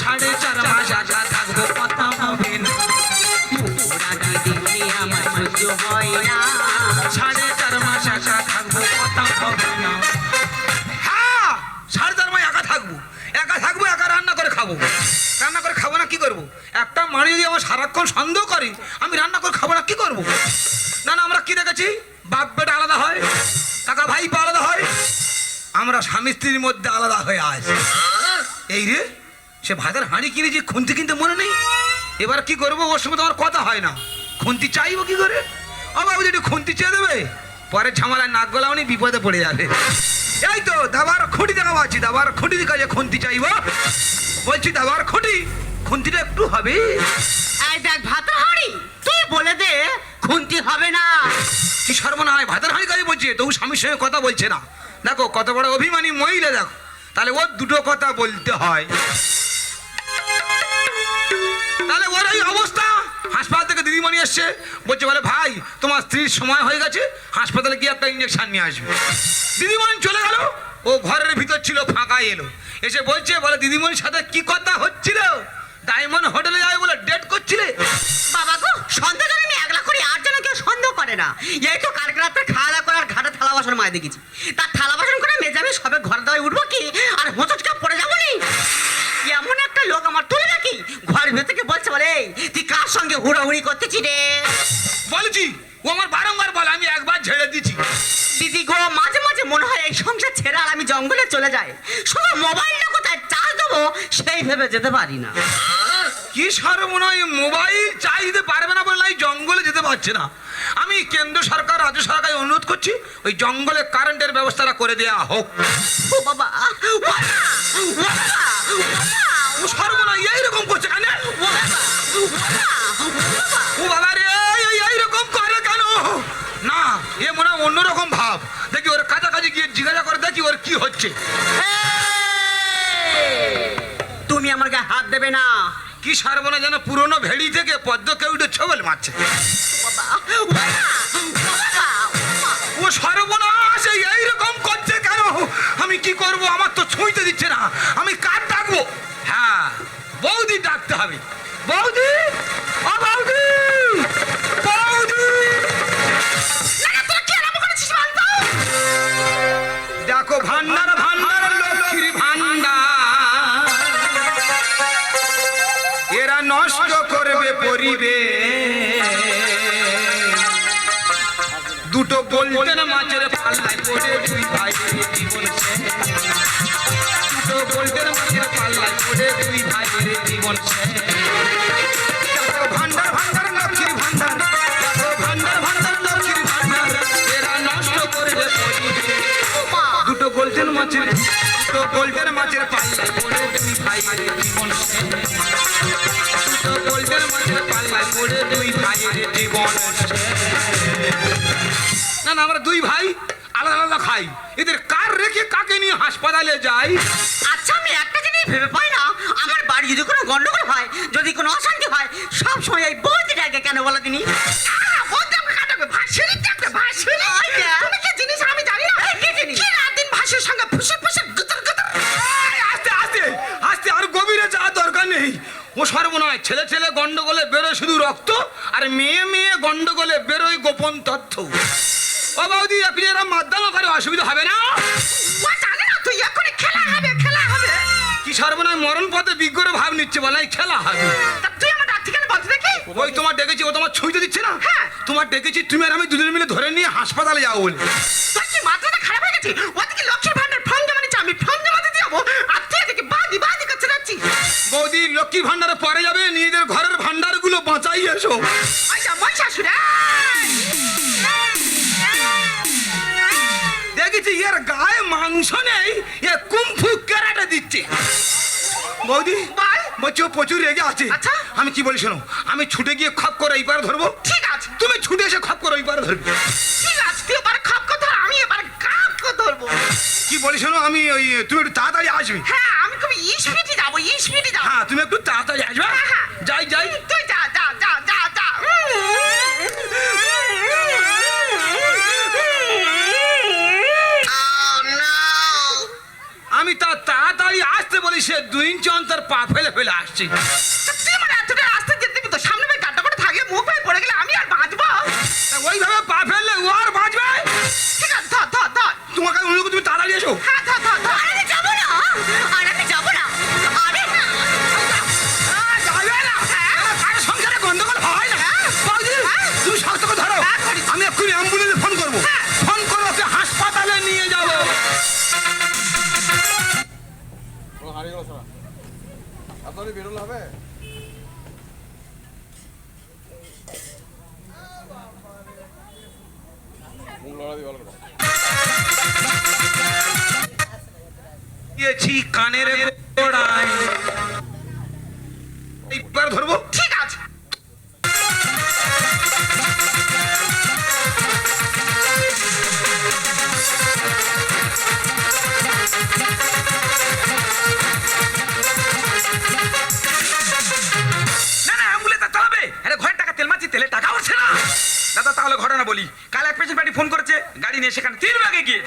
সাড়ে চার মাস একা থাকব কথা হবে না আমার সহ্য হয় সাড়ে চার মাস একা থাকব কথা না। হ্যাঁ সাড়ে চার মাস একা থাকব। একা থাকব, একা রান্না করে খাব। রান্না করে খাব না, কি করব? একটা মানুষ যদি আমার সারাক্ষণ সন্দেহ করে, আমি রান্না করে খাব না, কি করব? না না, আমরা কি দেখেছি? বাপ বেটা আলাদা হয়, কাকা ভাই আলাদা হয়। আমরা স্বামী স্ত্রীর মধ্যে আলাদা হয়ে আছি। এই রে সে ভাতের হাঁড়ি কিনেছি খুন্তি কিনতে মনে নেই? এবার কি করব? ওর সঙ্গে তো আমার কথা হয় না। খুন্তি চাইব কি করে? বাবু যদি খুন্তি চেয়ে দেবে পরে ঝামেলায় নাক গলাওনি বিপদে পড়ে যাবে। এই তো দাবার খুঁটি দেখা পাচ্ছি দাবার খুঁটি কাজে খুন্তি চাইব। বলছি দাবার খুঁটি খুন্তিটা একটু হবে। এই দেখ ভাত হাঁড়ি তুই বলে দে খুন্তি হবে না। কি সর্বনাশ ভাতের হাঁড়ি কাজে বলছে? তবু স্বামীর সঙ্গে কথা বলছে না। দেখো কত বড় অভিমানী মহিলা দেখো। তাহলে ওর দুটো কথা বলতে হয়। অবস্থা? হাসপাতাল থেকে দিদিমণি এসছে। বলছে, বলে, ভাই, তোমার স্ত্রীর সময় হয়ে গেছে। হাসপাতালে গিয়ে একটা ইঞ্জেকশন নিয়ে আসবে। দিদিমণি চলে গেল। ও ঘরের ভিতর ছিল ফাঁকা এলো। এসে বলছে, বলে, দিদিমণির সাথে কি কথা হচ্ছিল? ডায়মন্ড হোটেলে যাবে বলে ডেট করছিলে? বাবা গো, সন্দেহ করে আমি একলা করি, আর যেন কেউ সন্দেহ করে না। এই তো কালকে রাত্রে খাওয়া দাওয়া করার ঘাটে থালা বাসন মায় দেখেছি। তার থালা বাসন করে মেজে আমি সবে ঘর দাওয়ায় উঠবো কি? আর হোঁচটকা পড়ে যাব নি? এমন একটা লোক আমার তুলে ঘর ভেতর থেকে বলছে বলে "এই, তুই কার সঙ্গে হুড়াহুড়ি করতেছি রে? বলেছি ও আমার বারংবার বলে আমি একবার ঝেড়ে দিচ্ছি দিদি গো মাঝে মাঝে মনে হয় এই সংসার ছেড়ে আর আমি জঙ্গলে চলে যাই। শুধু মোবাইলটা কোথায় চার্জ দেবো সেই ভেবে যেতে পারি না। কি সর্বনয় মোবাইল চাই দিতে পারবে না বলে জঙ্গলে যেতে পারছে না। আমি কেন্দ্র সরকার রাজ্য সরকার অনুরোধ করছি ওই জঙ্গলে কারেন্টের ব্যবস্থাটা করে দেয়া হোক। ও বাবা দেবে না। কি সর্বনা যেন পুরনো ভেড়ি থেকে পদ্ম কেউটে ছবল মারছে। ও সর্বনাশ এইরকম করছে কেন? আমি কি করব? আমার তো ছুঁইতে দিচ্ছে না। আমি কার ডাকবো। হ্যাঁ বৌদি ডাকতে হবে। করবে পরিবে দুটো বলতেন মাছের পাল্লায় পড়ে দুই ভাই জীবন। দুটো বলতেন মাছের পাল্লায় পড়ে দুই ভাইয়ের জীবন দুটো গোল্ডেন মাছের, দুটো গোল্ডেন মাছের পাল্লায় পড়ে দুই ভাইয়ের জীবন না আমরা দুই ভাই আলাদা আলাদা খাই। এদের কার রেখে কাকে নিয়ে হাসপাতালে যাই? আচ্ছা আমি একটা জিনিস ভেবে পাই না, আমার বাড়ি যদি কোনো গন্ডগোল হয়, যদি কোনো অশান্তি হয়, সব সময় এই বৌদিটাকে কেন বলো তিনি? সর্বনয় ছেলে ছেলে গন্ডগোলে বেরোয় শুধু রক্ত আর মেয়ে মেয়ে গন্ডগোলে বেরোয় গোপন তথ্য। ও বৌদি আপনি এরা মাদ্দামা করে অসুবিধা হবে না? তুই এখনই খেলা হবে খেলা হবে। কি সর্বনয় মরণ পথে বিজ্ঞর ভাব নিচ্ছে বলে খেলা হবে। তুই আমার কেন বলতে দেখি? ওই তোমার ডেকেছি ও তোমার ছুঁইতে দিচ্ছে না? হ্যাঁ। তোমার ডেকেছি তুমি আর আমি দুজনে মিলে ধরে নিয়ে হাসপাতালে যাব বলে। তোর কি মাথাটা খারাপ হয়ে গেছে? ওদিকে লক্ষ্মীর ভান্ডার ফর্ম জমা নিচ্ছে আমি ফর্ম জমা দিতে যাব? বৌদি লক্ষ্মীর ভান্ডারে পরে যাবে নিজেদের ঘরের ভান্ডারগুলো বাঁচাই এসো। আচ্ছা দেখেছি এর গায়ে মাংস নেই এ কুম্ফু কেরাটে দিচ্ছে। বৌদি বল। বলছি ও প্রচুর রেগে আছে। আচ্ছা। আমি কি বলি শোনো আমি ছুটে গিয়ে খপ করে এই পারে ধরবো? ঠিক আছে। তুমি ছুটে এসে খপ করে ওই পারে ধরবে। ঠিক আছে তুই এবার খাপ কথা আমি এবার কাপ কথা ধরবো। কি বলি শোনো আমি ওই তুমি একটু তাড়াতাড়ি আসবি। হ্যাঁ আমি খুব ইস্পিটি যাব ইস্পিটি যাব। হ্যাঁ তুমি একটু তাড়াতাড়ি আসবে হ্যাঁ, হ্যাঁ। যাই যাই। তুই যা যা যা যা যা। আমি তা তাড়াতাড়ি আসতে বলি সে দুই ইঞ্চি অন্তর পা ফেলে ফেলে আসছি। দিয়েছি কানের গোড়ায়। এইবার ধরবো? ঠিক আছে। তেল টাকা উঠছে না। দাদা, তাহলে ঘটনা বলি। পেশেন্ট পার্টি ফোন করেছে, গাড়ি নিয়ে সেখানে তিন ভাগে গিয়ে।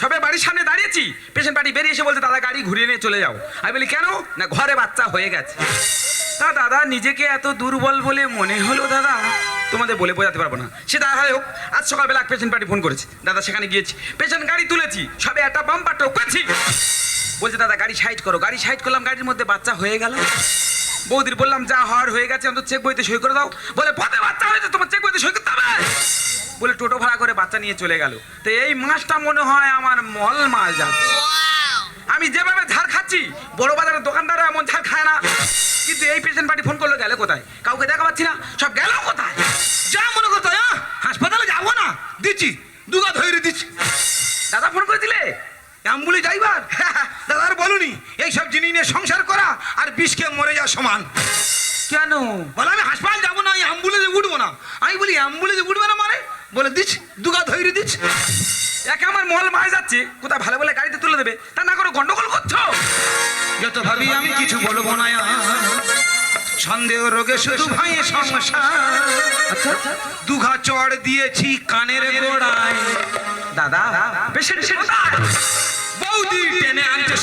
সবে বাড়ির সামনে দাঁড়িয়েছি, পেশেন্ট পার্টি বেরিয়ে এসে বলছে, দাদা, গাড়ি ঘুরিয়ে নিয়ে চলে যাও। আমি বলি, কেন? না, ঘরে বাচ্চা হয়ে গেছে। তা দাদা, নিজেকে এত দুর্বল বলে মনে হলো, দাদা? তোমাদের বলে বোঝাতে পারব না। সে দাদা হোক, আজ সকালবেলা এক পেশেন্ট পার্টি ফোন করেছে। দাদা, সেখানে গিয়েছি। পেশেন্ট গাড়ি তুলেছি, সবে একটা বাম্পার টোকেছি বলছে, দাদা, গাড়ি সাইড করো। গাড়ি সাইড করলাম, গাড়ির মধ্যে বাচ্চা হয়ে গেল। বৌদির বললাম, যা হওয়ার হয়ে গেছে, অন্তত চেক বইতে সই করে দাও। বলে, পথে বাচ্চা হয়েছে, তোমার চেক বইতে সই করতে হবে? বলে টোটো ভাড়া করে বাচ্চা নিয়ে চলে গেল। তো এই মাছটা মনে হয় আমার মল মাছ যাচ্ছে। আমি যেভাবে ঝাড় খাচ্ছি বড় বাজারের দোকানদাররা এমন ঝাড় খায় না। কিন্তু এই পেশেন্ট পার্টি ফোন করল গেলে কোথায়? কাউকে দেখা পাচ্ছি না। সব যাচ্ছে কোথায় ভালো বলে গাড়িতে তুলে দেবে? তা না করে গন্ডগোল করছ? যত ভাবি আমি কিছু বলব না সন্দেহ রোগে শুধু ভাইয়ের সমস্যা আচ্ছা দুঘা চড় দিয়েছি কানের গোড়ায়। দাদা পেশেন্ট বৌদি টেনে আনতে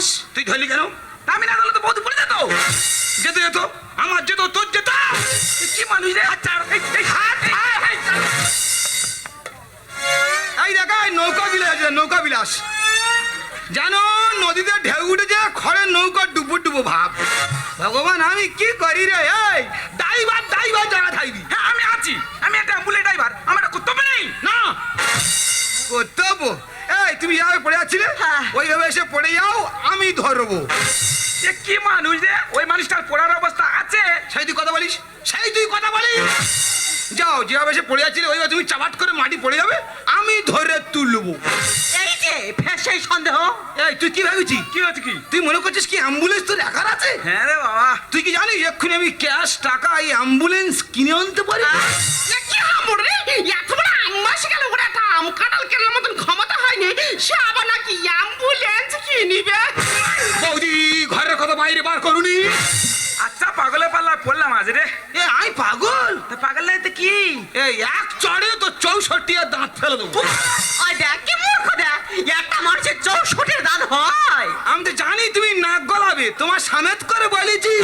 সর্বনাশ তুই ধরলি কেন? আমি না ধরলে তো বৌদি পড়ে যেত যেত যেত আমার যেত তোর যেত। কি মানুষ রে? আচ্ছা এই এই হাত এই, এই, এই। এই দেখা নৌকা বিলাস নৌকা বিলাস। জানো নদীতে ঢেউ উঠেছে খড়ের নৌকা ডুবো ডুবো ভাব। ভগবান আমি কি করি রে? এই ড্রাইভার ড্রাইভার জায়গা থাকবি হ্যাঁ আমি আছি। আমি একটা অ্যাম্বুলেন্স ড্রাইভার। আমার কর্তব্য নেই। না। কর্তব্য? এই তুমি যাবে পড়ে যাচ্ছিলে? হ্যাঁ। ওইভাবে এসে পড়ে যাও আমি ধরবো। কি মানুষ রে? ওই মানুষটার পড়ার অবস্থা আছে? সেই তুই কথা বলিস? সেই তুই কথা বলিস? যাও যেভাবে এসে পড়ে যাচ্ছিলে ওইভাবে তুমি চাপাট করে মাটি পড়ে যাবে আমি ধরে তুলবো। এই যে সন্দেহ? এই তুই কি ভাবিছি কি হচ্ছে কি? তুই মনে করছিস কি অ্যাম্বুলেন্স তোর একার আছে? হ্যাঁ রে বাবা। তুই কি জানিস এক্ষুনি আমি ক্যাশ টাকা এই অ্যাম্বুলেন্স কিনে আনতে পারি? কি হামর রে? এত বড় গেল ওরা একটা আম কাঁঠাল কেনার মতন ক্ষমতা হয়নি সে আবার নাকি অ্যাম্বুলেন্স কিনিবে বৌদি ঘরের কথা বাইরে বার করুনি। আচ্ছা পাগলে পাল্লা পড়লাম আজ রে। এ আমি পাগল? তা পাগল নাই তো কি? এই এক চড়ে তো চৌষট্টি আর দাঁত ফেলে দেবো। আর দেখ কি মূর্খ দেখ। একটা মানুষের চৌষট্টির দান হয়। আমি তো জানি তুমি নাক গলাবে তোমার সামেত করে বলেছি।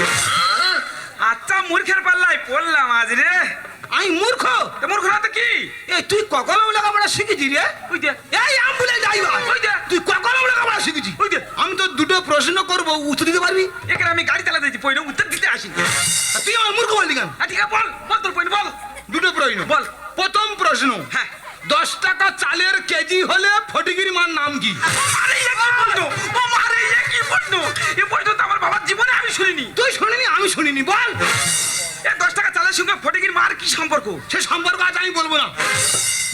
আচ্ছা মূর্খের পাল্লায় পড়লাম আজ রে। আমি মূর্খ। মূর্খ না তো কি? এই তুই কখন লেখাপড়া শিখেছি রে? ওই এই অ্যাম্বুলেন্স ড্রাইভার ওই যে। তুই কখন লেখাপড়া শিখেছি ওই আমি তো দুটো প্রশ্ন করব উত্তর দিতে পারবি? এখানে আমি গাড়ি চালাতে দিচ্ছি পয়না উত্তর দিতে আসি তুই আমার মূর্খ বললি কেন? ঠিক আছে বল বল তোর পয়না বল। দুটো প্রশ্ন। বল। প্রথম প্রশ্ন হ্যাঁ। দশ টাকা চালের কেজি হলে ফটিগির মার নাম কি? আমার বাবার জীবনে আমি শুনিনি। তুই শুনিনি আমি শুনিনি বল। দশ টাকা চালের সঙ্গে ফটিগির মার কি সম্পর্ক? সে সম্পর্ক আজ আমি বলব না।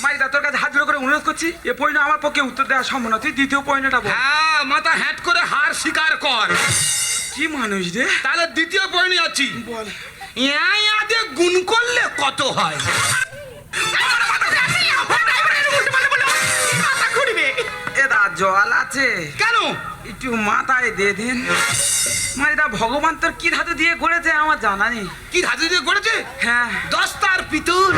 মাইদা তোর কাছে হাত জোড় করে অনুরোধ করছি এ পয়না আমার পক্ষে উত্তর দেওয়া সম্ভব না তুই দ্বিতীয় পয়নাটা বল। হ্যাঁ মাথা হ্যাট করে হার স্বীকার কর। কি মানুষ রে? তাহলে দ্বিতীয় পয়েন্ট যাচ্ছি। বল। ইয়া ইয়াতে গুণ করলে কত হয়? ঘুরবে এদা জল আছে। কেন? একটু মাথায় দিয়ে দিন। মানে এটা ভগবান তোর কি ধাতু দিয়ে গড়েছে আমার জানা নেই। কি ধাতু দিয়ে করেছে হ্যাঁ। দস্তার পিতুল।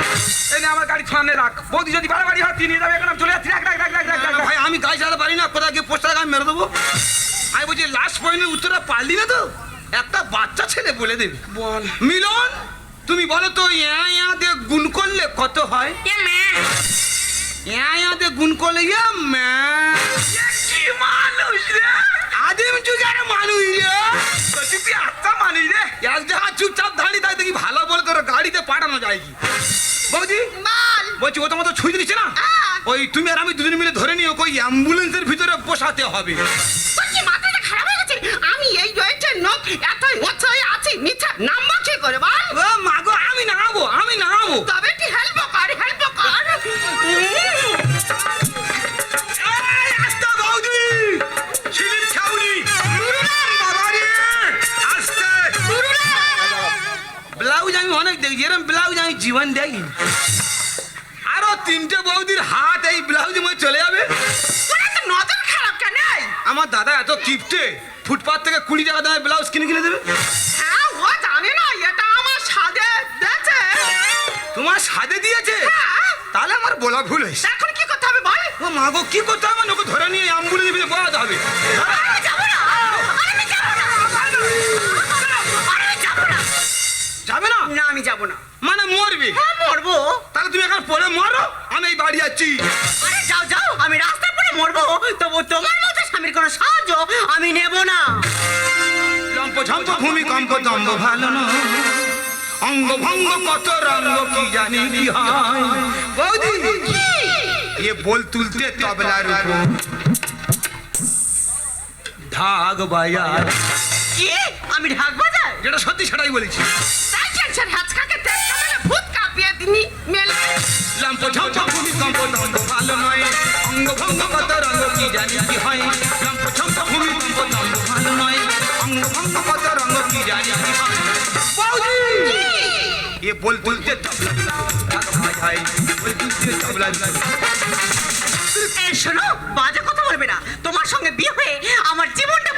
এই নে আমার গাড়ি ছড়ানে রাখ। বৌদি যদি বাড়াবাড়ি হয় তুই নিয়ে যাবে এখন চলে যাচ্ছি। রাখ রাখ রাখ রাখ রাখ ভাই আমি গাড়ি চালাতে পারি না কোথায় গিয়ে পোস্টার আমি মেরে দেবো। আমি বলছি লাস্ট পয়েন্টের উত্তরটা পারলি না তো? একটা বাচ্চা ছেলে বলে দেবে। বল। মিলন তুমি বলো তো ইয়া ইয়া দিয়ে গুণ করলে কত হয়? ইয়া ইয়া দিয়ে গুণ করলে ইয়া ম্যা কি মানুষ রে? আদিম যুগের মানুষ রে সত্যি তুই আত্মা মানুষ রে এক জায়গা চুপচাপ দাঁড়িয়ে থাকে দেখি ভালো বলে তোর গাড়িতে পাঠানো যায় কি বৌদি বলছি ও তোমার তো ছুঁই দিচ্ছে না। ওই তুমি আর আমি দুদিন মিলে ধরে নিও ওই অ্যাম্বুলেন্সের ভিতরে বসাতে হবে মাথাটা খারাপ হয়ে গেছে আমি এই রয়েছে এতই হচ্ছে আছি নিচে নামবো কি করে বল ও মাগো আমি নামাবো আমি নামাবো জীবন দেখি আরও তিনটে বৌদির হাত এই ব্লাউজ মধ্যে চলে যাবে। নজর খারাপ কেন? আমার দাদা এত কিপটে ফুটপাত থেকে কুড়ি টাকা দামে ব্লাউজ কিনে কিনে দেবে। হ্যাঁ ও জানে না এটা আমার সাদে দেখে তোমার সাদে দিয়েছে? হ্যাঁ। তাহলে আমার বলা ভুল হয়েছে। এখন কি করতে হবে বল? ও মা গো কি করতে হবে? ওকে ধরে নিয়ে অ্যাম্বুলেন্সের ভিতরে বসাতে হবে যাব না? না আমি যাব না। মরবে। হ্যাঁ মরবো। তাহলে তুমি এখন পরে মরো আমি এই বাড়ি যাচ্ছি। আরে যাও যাও আমি রাস্তায় পড়ে মরবো। তবু তোমার মতো স্বামীর কোনো সাহায্য আমি নেব না। লম্প ঝম্প ভূমিকম্প দম্ব ভালো না অঙ্গ ভঙ্গ কত রঙ্গ কি জানি কি হয় বৌদি। এ বল তুলতে তবলার উপর। ঢাক বাজার। কি? আমি ঢাক বাজাই যেটা সত্যি সেটাই বলেছি। তাই টেনশন কামেলে মেলে। লম্প ঝম্প ভূমিকম্প দম্ব ভালো নয়। অঙ্গ ভঙ্গ কত রঙ্গ কি জানি কি হয়। লম্প ঝম্প ভূমিকম্প দম্ব ভালো নয়। অঙ্গ ভঙ্গ কত রঙ্গ কি জানি কি হয়। শোনো বাজে কথা বলবে না। তোমার সঙ্গে বিয়ে হয়ে আমার জীবনটা